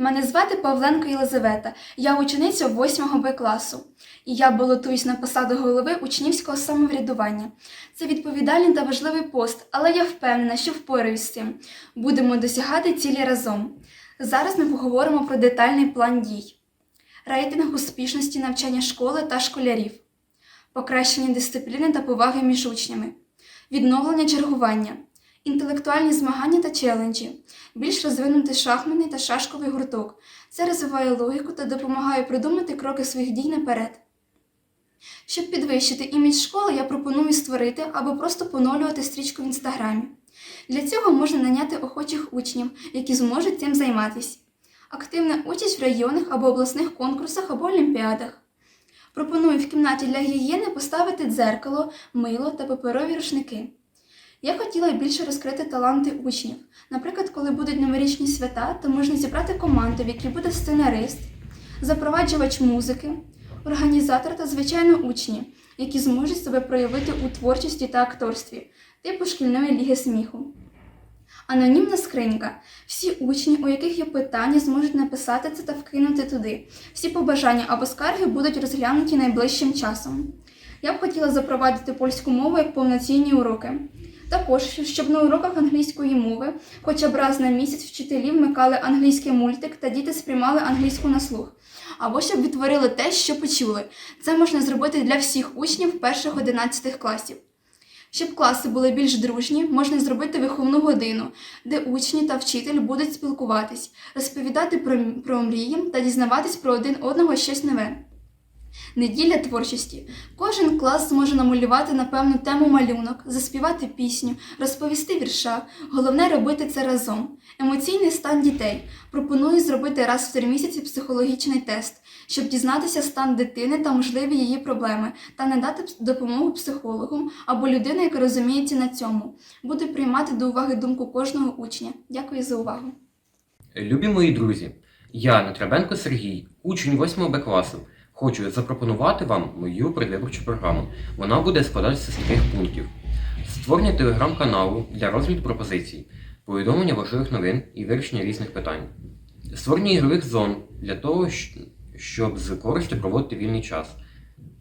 Мене звати Павленко Єлизавета, я учениця 8 Б класу, і я балотуюсь на посаду голови учнівського самоврядування. Це відповідальний та важливий пост, але я впевнена, що впораюсь з цим. Будемо досягати цілі разом. Зараз ми поговоримо про детальний план дій, рейтинг успішності навчання школи та школярів, покращення дисципліни та поваги між учнями, відновлення чергування, інтелектуальні змагання та челенджі, більш розвинутий шахматний та шашковий гурток. Це розвиває логіку та допомагає придумати кроки своїх дій наперед. Щоб підвищити імідж школи, я пропоную створити або просто поновлювати стрічку в інстаграмі. Для цього можна наняти охочих учнів, які зможуть цим займатися. Активна участь в районних або обласних конкурсах або олімпіадах. Пропоную в кімнаті для гігієни поставити дзеркало, мило та паперові рушники. Я хотіла більше розкрити таланти учнів. Наприклад, коли будуть новорічні свята, то можна зібрати команду, в якій буде сценарист, запроваджувач музики, організатор та, звичайно, учні, які зможуть себе проявити у творчості та акторстві, типу шкільної ліги сміху. Анонімна скринька. Всі учні, у яких є питання, зможуть написати це та вкинути туди. Всі побажання або скарги будуть розглянуті найближчим часом. Я б хотіла запровадити польську мову як повноцінні уроки. Також, щоб на уроках англійської мови хоча б раз на місяць вчителі вмикали англійський мультик та діти сприймали англійську на слух. Або щоб відтворили те, що почули. Це можна зробити для всіх учнів перших 11 класів. Щоб класи були більш дружні, можна зробити виховну годину, де учні та вчитель будуть спілкуватись, розповідати про, про мрії та дізнаватись про один одного щось нове. Неділя творчості. Кожен клас зможе намалювати на певну тему малюнок, заспівати пісню, розповісти вірша. Головне робити це разом. Емоційний стан дітей. Пропоную зробити раз в три місяці психологічний тест, щоб дізнатися стан дитини та можливі її проблеми, та надати допомогу психологу або людині, яка розуміється на цьому. Буду приймати до уваги думку кожного учня. Дякую за увагу. Любі мої друзі, я Нетребенко Сергій, учень 8 Б класу. Хочу запропонувати вам мою предвиборчу програму. Вона буде складатися з таких пунктів: створення телеграм-каналу для розгляду пропозицій, повідомлення важливих новин і вирішення різних питань, створення ігрових зон для того, щоб з користю проводити вільний час,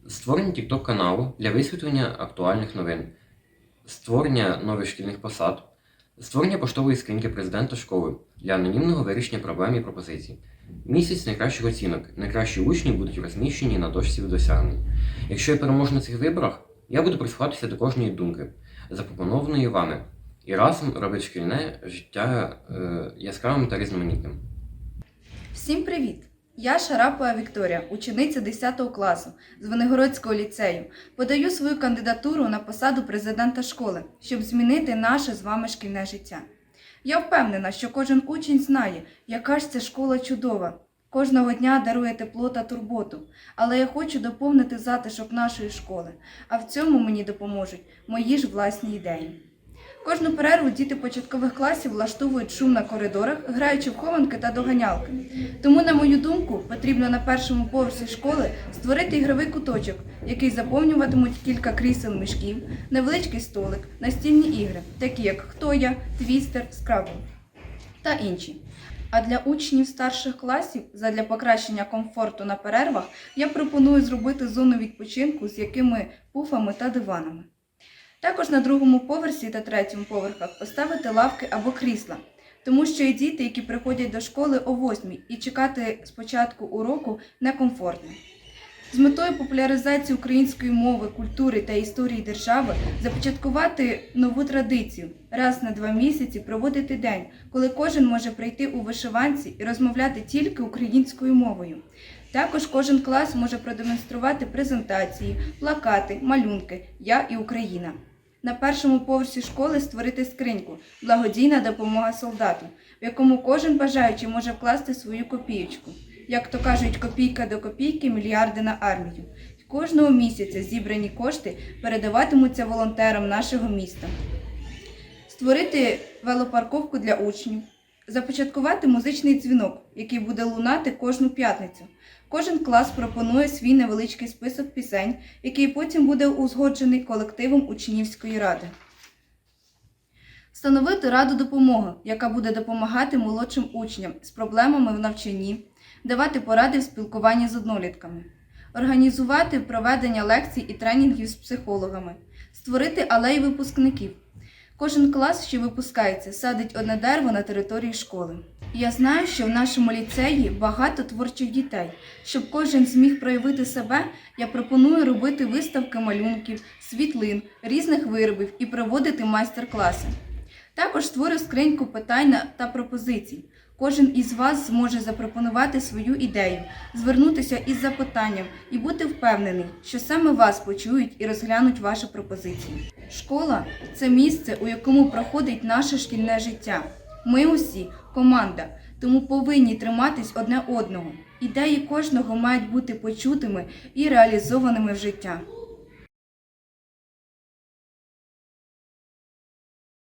створення TikTok каналу для висвітлення актуальних новин, створення нових шкільних посад, створення поштової скриньки президента школи для анонімного вирішення проблем і пропозицій. Місяць найкращих оцінок. Найкращі учні будуть розміщені на дошці досягнень. Якщо я переможу на цих виборах, я буду прислухатися до кожної думки, запропонованої вами, і разом робити шкільне життя е, яскравим та різноманітним. Всім привіт! Я Шарапова Вікторія, учениця 10 класу з Венегородського ліцею. Подаю свою кандидатуру на посаду президента школи, щоб змінити наше з вами шкільне життя. Я впевнена, що кожен учень знає, яка ж ця школа чудова. Кожного дня дарує тепло та турботу, але я хочу доповнити затишок нашої школи, а в цьому мені допоможуть мої ж власні ідеї. Кожну перерву діти початкових класів влаштовують шум на коридорах, граючи в хованки та доганялки. Тому, на мою думку, потрібно на першому поверсі школи створити ігровий куточок, який заповнюватимуть кілька крісел мішків, невеличкий столик, настільні ігри, такі як Хто я, Твістер, Скрабл та інші. А для учнів старших класів, задля покращення комфорту на перервах, я пропоную зробити зону відпочинку з якими пуфами та диванами. Також на другому поверсі та третьому поверхах поставити лавки або крісла, тому що є діти, які приходять до школи о 8 і чекати спочатку уроку некомфортно. З метою популяризації української мови, культури та історії держави започаткувати нову традицію раз на два місяці проводити день, коли кожен може прийти у вишиванці і розмовляти тільки українською мовою. Також кожен клас може продемонструвати презентації, плакати, малюнки Я і Україна. На першому поверсі школи створити скриньку Благодійна допомога солдату, в якому кожен бажаючий може вкласти свою копієчку. Як то кажуть, копійка до копійки, мільярди на армію. Кожного місяця зібрані кошти передаватимуться волонтерам нашого міста. Створити велопарковку для учнів, започаткувати музичний дзвінок, який буде лунати кожну п'ятницю. Кожен клас пропонує свій невеличкий список пісень, який потім буде узгоджений колективом учнівської ради. встановити раду допомоги, яка буде допомагати молодшим учням з проблемами в навчанні, давати поради в спілкуванні з однолітками, організувати проведення лекцій і тренінгів з психологами, створити алеї випускників. Кожен клас, що випускається, садить одне дерево на території школи. Я знаю, що в нашому ліцеї багато творчих дітей. Щоб кожен зміг проявити себе, я пропоную робити виставки малюнків, світлин, різних виробів і проводити майстер-класи. Також створю скриньку питань та пропозицій. Кожен із вас зможе запропонувати свою ідею, звернутися із запитанням і бути впевнений, що саме вас почують і розглянуть ваші пропозиції. Школа це місце, у якому проходить наше шкільне життя. Ми усі команда, тому повинні триматись одне одного. Ідеї кожного мають бути почутими і реалізованими в життя.